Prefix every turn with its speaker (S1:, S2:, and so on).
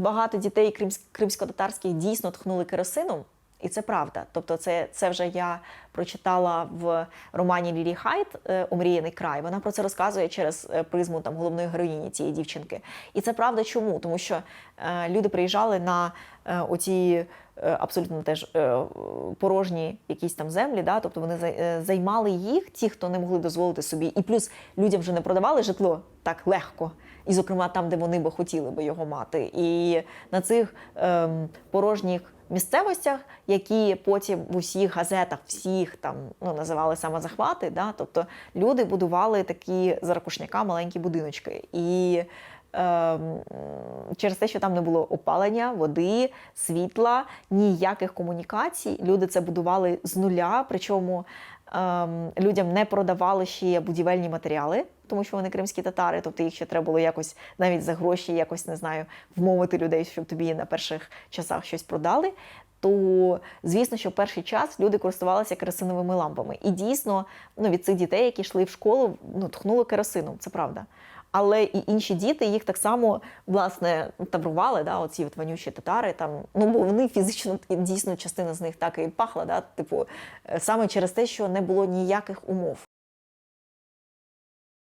S1: багато дітей кримсько-татарських дійсно тхнули керосином, і це правда. Тобто, це, це вже я прочитала в романі Лілі Хайт е, Омріяний край. Вона про це розказує через е, призму там головної героїні цієї дівчинки. І це правда чому? Тому що е, люди приїжджали на е, оці е, абсолютно теж е, порожні якісь там землі, да? тобто вони е, займали їх, ті, хто не могли дозволити собі, і плюс людям вже не продавали житло так легко. І, зокрема, там, де вони би хотіли би його мати. І на цих ем, порожніх місцевостях, які потім в усіх газетах, всіх там ну, називали самозахвати, да? тобто люди будували такі за ракушняка маленькі будиночки. І через те, що там не було опалення, води, світла, ніяких комунікацій, люди це будували з нуля. Причому ем, людям не продавали ще будівельні матеріали, тому що вони кримські татари, тобто їх ще треба було якось навіть за гроші, якось не знаю, вмовити людей, щоб тобі на перших часах щось продали. То звісно, що перший час люди користувалися керосиновими лампами. І дійсно, ну від цих дітей, які йшли в школу, ну тхнуло керосином, це правда. Але і інші діти їх так само власне таврували, да, оці от вонючі татари. Там ну бо вони фізично дійсно частина з них так і пахла, да, типу, е, саме через те, що не було ніяких умов.